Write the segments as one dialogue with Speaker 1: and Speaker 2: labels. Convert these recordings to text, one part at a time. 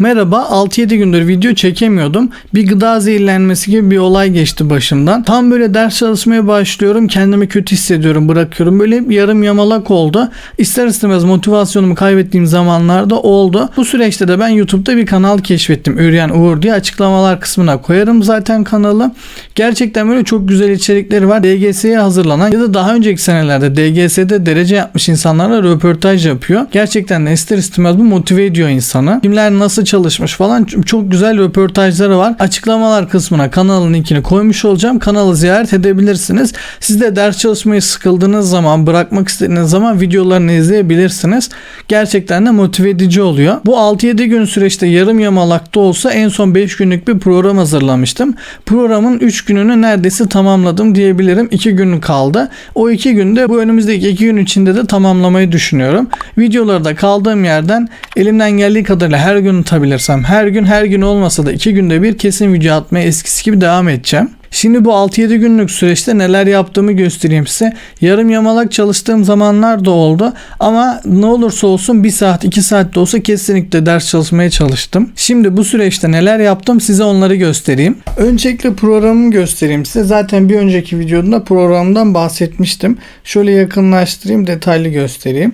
Speaker 1: Merhaba 6-7 gündür video çekemiyordum. Bir gıda zehirlenmesi gibi bir olay geçti başımdan. Tam böyle ders çalışmaya başlıyorum. Kendimi kötü hissediyorum bırakıyorum. Böyle yarım yamalak oldu. İster istemez motivasyonumu kaybettiğim zamanlarda oldu. Bu süreçte de ben YouTube'da bir kanal keşfettim. Üryen Uğur diye açıklamalar kısmına koyarım zaten kanalı. Gerçekten böyle çok güzel içerikleri var. DGS'ye hazırlanan ya da daha önceki senelerde DGS'de derece yapmış insanlarla röportaj yapıyor. Gerçekten de ister istemez bu motive ediyor insanı. Kimler nasıl çalışmış falan çok güzel röportajları var. Açıklamalar kısmına kanalın linkini koymuş olacağım. Kanalı ziyaret edebilirsiniz. Siz de ders çalışmayı sıkıldığınız zaman, bırakmak istediğiniz zaman videolarını izleyebilirsiniz. Gerçekten de motive edici oluyor. Bu 6-7 gün süreçte yarım yamalakta olsa en son 5 günlük bir program hazırlamıştım. Programın 3 gününü neredeyse tamamladım diyebilirim. 2 gün kaldı. O 2 günde bu önümüzdeki 2 gün içinde de tamamlamayı düşünüyorum. Videoları da kaldığım yerden elimden geldiği kadarıyla her gün atabilirsem her gün her gün olmasa da 2 günde bir kesin video atmaya eskisi gibi devam edeceğim. Şimdi bu 6-7 günlük süreçte neler yaptığımı göstereyim size. Yarım yamalak çalıştığım zamanlar da oldu. Ama ne olursa olsun 1 saat 2 saat de olsa kesinlikle ders çalışmaya çalıştım. Şimdi bu süreçte neler yaptım size onları göstereyim. Öncelikle programımı göstereyim size. Zaten bir önceki videoda programdan bahsetmiştim. Şöyle yakınlaştırayım detaylı göstereyim.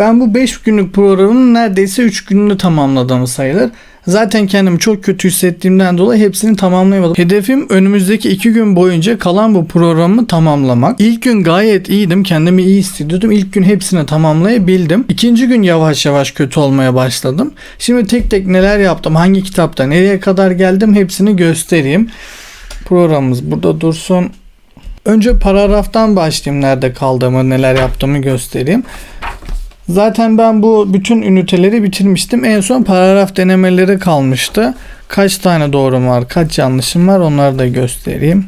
Speaker 1: Ben bu 5 günlük programın neredeyse 3 gününü tamamladığımı sayılır. Zaten kendimi çok kötü hissettiğimden dolayı hepsini tamamlayamadım. Hedefim önümüzdeki 2 gün boyunca kalan bu programı tamamlamak. İlk gün gayet iyiydim. Kendimi iyi hissediyordum. İlk gün hepsini tamamlayabildim. İkinci gün yavaş yavaş kötü olmaya başladım. Şimdi tek tek neler yaptım, hangi kitapta nereye kadar geldim hepsini göstereyim. Programımız burada dursun. Önce paragraftan başlayayım nerede kaldığımı, neler yaptığımı göstereyim. Zaten ben bu bütün üniteleri bitirmiştim. En son paragraf denemeleri kalmıştı. Kaç tane doğrum var, kaç yanlışım var onları da göstereyim.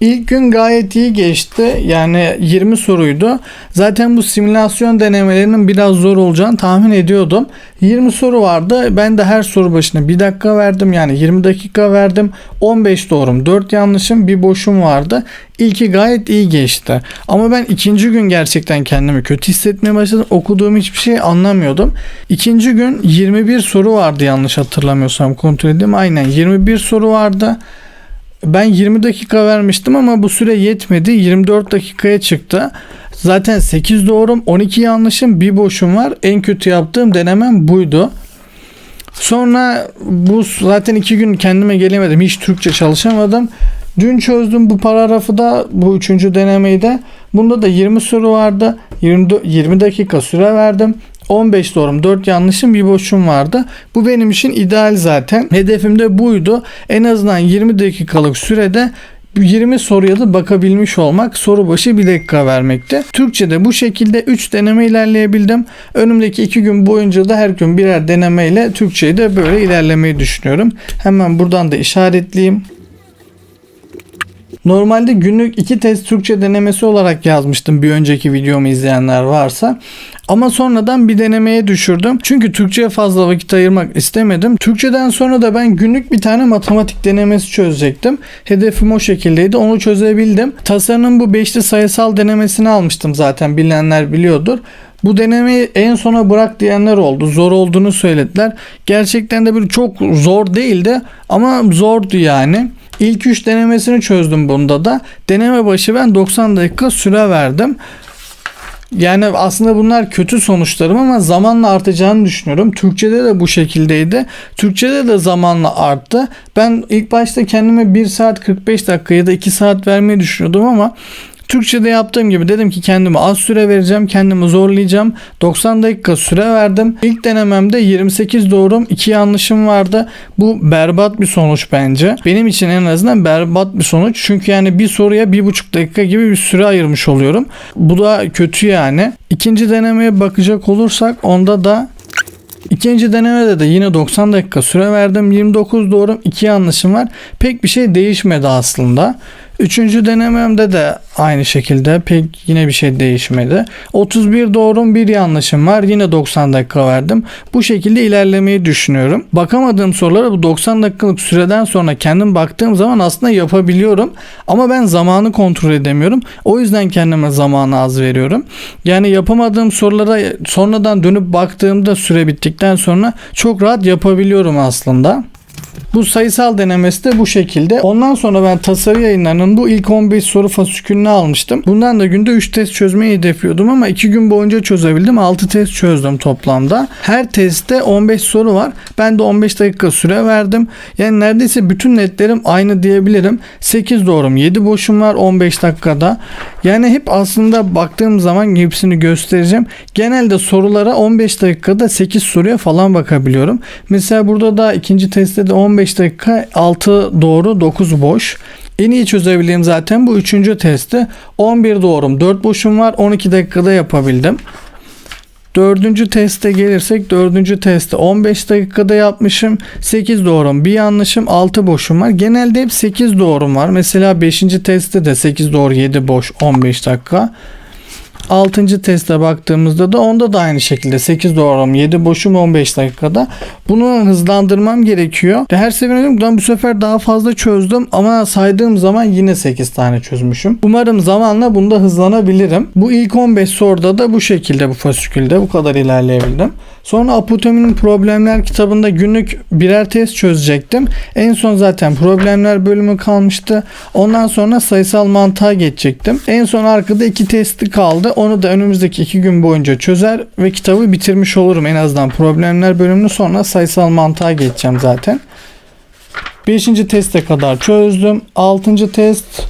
Speaker 1: İlk gün gayet iyi geçti. Yani 20 soruydu. Zaten bu simülasyon denemelerinin biraz zor olacağını tahmin ediyordum. 20 soru vardı. Ben de her soru başına 1 dakika verdim. Yani 20 dakika verdim. 15 doğrum, 4 yanlışım, bir boşum vardı. İlki gayet iyi geçti. Ama ben ikinci gün gerçekten kendimi kötü hissetmeye başladım. Okuduğum hiçbir şey anlamıyordum. İkinci gün 21 soru vardı yanlış hatırlamıyorsam kontrol edeyim. Aynen 21 soru vardı. Ben 20 dakika vermiştim ama bu süre yetmedi. 24 dakikaya çıktı. Zaten 8 doğrum, 12 yanlışım, bir boşum var. En kötü yaptığım denemem buydu. Sonra bu zaten 2 gün kendime gelemedim. Hiç Türkçe çalışamadım. Dün çözdüm bu paragrafı da bu üçüncü denemeyi de. Bunda da 20 soru vardı. 20, 20 dakika süre verdim. 15 doğrum 4 yanlışım bir boşum vardı. Bu benim için ideal zaten. Hedefim de buydu. En azından 20 dakikalık sürede 20 soruya da bakabilmiş olmak soru başı 1 dakika vermekte. Türkçe'de bu şekilde 3 deneme ilerleyebildim. Önümdeki 2 gün boyunca da her gün birer denemeyle Türkçe'yi de böyle ilerlemeyi düşünüyorum. Hemen buradan da işaretleyeyim. Normalde günlük iki test Türkçe denemesi olarak yazmıştım bir önceki videomu izleyenler varsa. Ama sonradan bir denemeye düşürdüm. Çünkü Türkçe'ye fazla vakit ayırmak istemedim. Türkçeden sonra da ben günlük bir tane matematik denemesi çözecektim. Hedefim o şekildeydi. Onu çözebildim. Tasarımın bu beşli sayısal denemesini almıştım zaten bilenler biliyordur. Bu denemeyi en sona bırak diyenler oldu. Zor olduğunu söylediler. Gerçekten de bir çok zor değildi ama zordu yani. İlk 3 denemesini çözdüm bunda da. Deneme başı ben 90 dakika süre verdim. Yani aslında bunlar kötü sonuçlarım ama zamanla artacağını düşünüyorum. Türkçede de bu şekildeydi. Türkçede de zamanla arttı. Ben ilk başta kendime 1 saat 45 dakika ya da 2 saat vermeyi düşünüyordum ama Türkçe'de yaptığım gibi dedim ki kendime az süre vereceğim. Kendimi zorlayacağım. 90 dakika süre verdim. İlk denememde 28 doğrum 2 yanlışım vardı. Bu berbat bir sonuç bence. Benim için en azından berbat bir sonuç. Çünkü yani bir soruya 1,5 dakika gibi bir süre ayırmış oluyorum. Bu da kötü yani. İkinci denemeye bakacak olursak onda da İkinci denemede de yine 90 dakika süre verdim. 29 doğrum 2 yanlışım var. Pek bir şey değişmedi aslında. Üçüncü denememde de aynı şekilde pek yine bir şey değişmedi. 31 doğrum bir yanlışım var. Yine 90 dakika verdim. Bu şekilde ilerlemeyi düşünüyorum. Bakamadığım soruları bu 90 dakikalık süreden sonra kendim baktığım zaman aslında yapabiliyorum. Ama ben zamanı kontrol edemiyorum. O yüzden kendime zamanı az veriyorum. Yani yapamadığım sorulara sonradan dönüp baktığımda süre bittikten sonra çok rahat yapabiliyorum aslında. Bu sayısal denemesi de bu şekilde. Ondan sonra ben tasarı yayınlarının bu ilk 15 soru fasikülünü almıştım. Bundan da günde 3 test çözmeyi hedefliyordum ama 2 gün boyunca çözebildim. 6 test çözdüm toplamda. Her testte 15 soru var. Ben de 15 dakika süre verdim. Yani neredeyse bütün netlerim aynı diyebilirim. 8 doğrum 7 boşum var 15 dakikada. Yani hep aslında baktığım zaman hepsini göstereceğim. Genelde sorulara 15 dakikada 8 soruya falan bakabiliyorum. Mesela burada da ikinci testte de 15 dakika 6 doğru 9 boş. En iyi çözebildiğim zaten bu üçüncü testte 11 doğrum 4 boşum var 12 dakikada yapabildim. Dördüncü teste gelirsek dördüncü testte 15 dakikada yapmışım. 8 doğrum bir yanlışım 6 boşum var. Genelde hep 8 doğrum var. Mesela 5. testte de 8 doğru 7 boş 15 dakika. 6. teste baktığımızda da onda da aynı şekilde 8 doğrum 7 boşum 15 dakikada. Bunu hızlandırmam gerekiyor. Her seferinde ben bu sefer daha fazla çözdüm ama saydığım zaman yine 8 tane çözmüşüm. Umarım zamanla bunda hızlanabilirim. Bu ilk 15 soruda da bu şekilde bu fasikülde bu kadar ilerleyebildim. Sonra Apotomi'nin problemler kitabında günlük birer test çözecektim. En son zaten problemler bölümü kalmıştı. Ondan sonra sayısal mantığa geçecektim. En son arkada iki testi kaldı. Onu da önümüzdeki iki gün boyunca çözer ve kitabı bitirmiş olurum. En azından problemler bölümünü sonra sayısal mantığa geçeceğim zaten. Beşinci teste kadar çözdüm. Altıncı test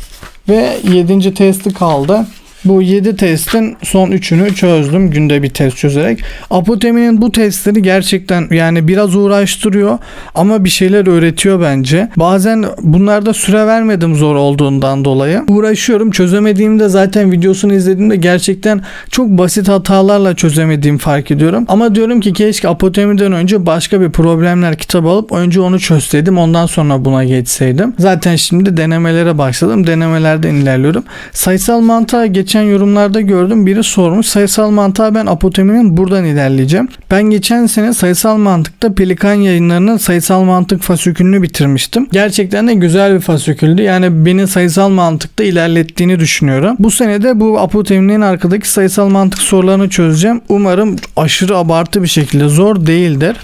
Speaker 1: ve yedinci testi kaldı. Bu 7 testin son 3'ünü çözdüm günde bir test çözerek. Apotemi'nin bu testleri gerçekten yani biraz uğraştırıyor ama bir şeyler öğretiyor bence. Bazen bunlarda süre vermedim zor olduğundan dolayı. Uğraşıyorum çözemediğimde zaten videosunu izlediğimde gerçekten çok basit hatalarla çözemediğimi fark ediyorum. Ama diyorum ki keşke Apotemi'den önce başka bir problemler kitabı alıp önce onu çözseydim ondan sonra buna geçseydim. Zaten şimdi denemelere başladım. Denemelerden ilerliyorum. Sayısal mantığa geç geçen yorumlarda gördüm biri sormuş sayısal mantığa ben apoteminin buradan ilerleyeceğim. Ben geçen sene sayısal mantıkta Pelikan yayınlarının sayısal mantık fasükülünü bitirmiştim. Gerçekten de güzel bir fasüküldü. Yani beni sayısal mantıkta ilerlettiğini düşünüyorum. Bu sene de bu apoteminin arkadaki sayısal mantık sorularını çözeceğim. Umarım aşırı abartı bir şekilde zor değildir.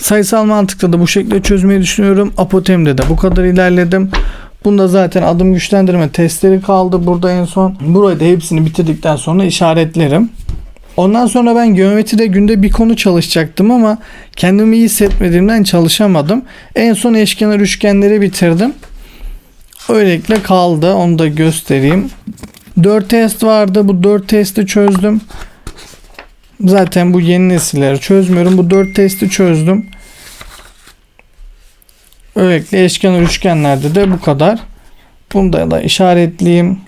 Speaker 1: Sayısal mantıkta da bu şekilde çözmeyi düşünüyorum. Apotem'de de bu kadar ilerledim. Bunda zaten adım güçlendirme testleri kaldı burada en son. Burayı da hepsini bitirdikten sonra işaretlerim. Ondan sonra ben geometride günde bir konu çalışacaktım ama kendimi iyi hissetmediğimden çalışamadım. En son eşkenar üçgenleri bitirdim. Öylelikle kaldı. Onu da göstereyim. 4 test vardı. Bu 4 testi çözdüm. Zaten bu yeni nesilleri çözmüyorum. Bu 4 testi çözdüm. Böylelikle eşkenar üçgenlerde de bu kadar. Bunu da, da işaretleyeyim.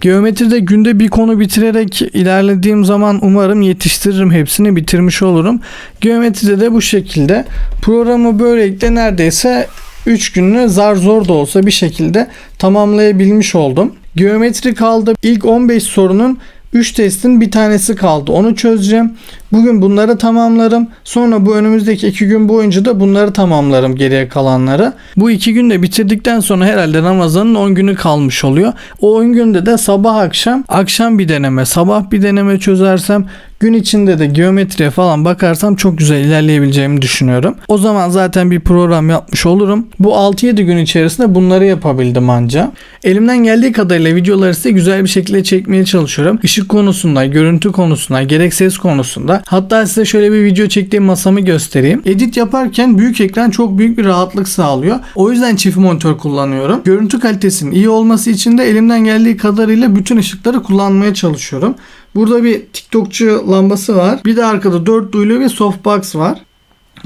Speaker 1: Geometride günde bir konu bitirerek ilerlediğim zaman umarım yetiştiririm hepsini bitirmiş olurum. Geometride de bu şekilde. Programı böylelikle neredeyse 3 gününü zar zor da olsa bir şekilde tamamlayabilmiş oldum. Geometri kaldı. İlk 15 sorunun 3 testin bir tanesi kaldı. Onu çözeceğim. Bugün bunları tamamlarım. Sonra bu önümüzdeki 2 gün boyunca da bunları tamamlarım geriye kalanları. Bu 2 günde bitirdikten sonra herhalde Ramazan'ın 10 günü kalmış oluyor. O 10 günde de sabah akşam akşam bir deneme sabah bir deneme çözersem gün içinde de geometriye falan bakarsam çok güzel ilerleyebileceğimi düşünüyorum. O zaman zaten bir program yapmış olurum. Bu 6-7 gün içerisinde bunları yapabildim anca. Elimden geldiği kadarıyla videoları size güzel bir şekilde çekmeye çalışıyorum. Işık konusunda, görüntü konusunda, gerek ses konusunda. Hatta size şöyle bir video çektiğim masamı göstereyim. Edit yaparken büyük ekran çok büyük bir rahatlık sağlıyor. O yüzden çift monitör kullanıyorum. Görüntü kalitesinin iyi olması için de elimden geldiği kadarıyla bütün ışıkları kullanmaya çalışıyorum. Burada bir TikTokçu lambası var. Bir de arkada 4 duyulu bir softbox var.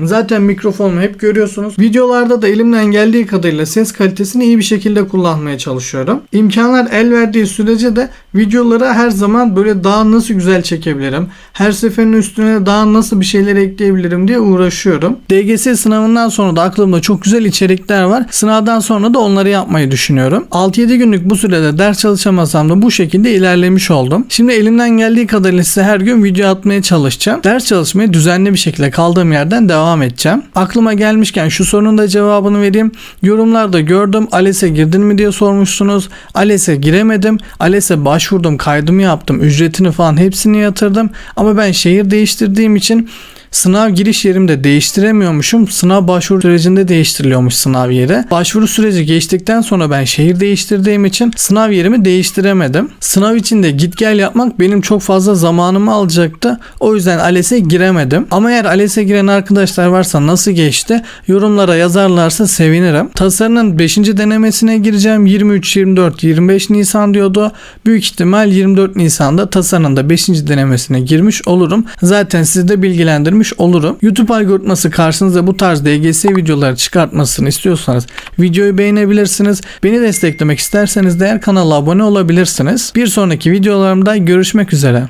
Speaker 1: Zaten mikrofonumu hep görüyorsunuz. Videolarda da elimden geldiği kadarıyla ses kalitesini iyi bir şekilde kullanmaya çalışıyorum. İmkanlar el verdiği sürece de videoları her zaman böyle daha nasıl güzel çekebilirim, her seferin üstüne daha nasıl bir şeyler ekleyebilirim diye uğraşıyorum. DGS sınavından sonra da aklımda çok güzel içerikler var. Sınavdan sonra da onları yapmayı düşünüyorum. 6-7 günlük bu sürede ders çalışamasam da bu şekilde ilerlemiş oldum. Şimdi elimden geldiği kadarıyla size her gün video atmaya çalışacağım. Ders çalışmaya düzenli bir şekilde kaldığım yerden devam edeceğim. Aklıma gelmişken şu sorunun da cevabını vereyim. Yorumlarda gördüm ALES'e girdin mi diye sormuşsunuz. ALES'e giremedim. ALES'e başvurdum, kaydımı yaptım, ücretini falan hepsini yatırdım. Ama ben şehir değiştirdiğim için Sınav giriş yerimde değiştiremiyormuşum. Sınav başvuru sürecinde değiştiriliyormuş sınav yeri. Başvuru süreci geçtikten sonra ben şehir değiştirdiğim için sınav yerimi değiştiremedim. Sınav için de git gel yapmak benim çok fazla zamanımı alacaktı. O yüzden ALES'e giremedim. Ama eğer ALES'e giren arkadaşlar varsa nasıl geçti yorumlara yazarlarsa sevinirim. Tasarının 5. denemesine gireceğim. 23, 24, 25 Nisan diyordu. Büyük ihtimal 24 Nisan'da tasarının da 5. denemesine girmiş olurum. Zaten sizi de bilgilendirmiş olurum. YouTube algoritması karşınıza bu tarz DGS videoları çıkartmasını istiyorsanız videoyu beğenebilirsiniz. Beni desteklemek isterseniz de eğer kanala abone olabilirsiniz. Bir sonraki videolarımda görüşmek üzere.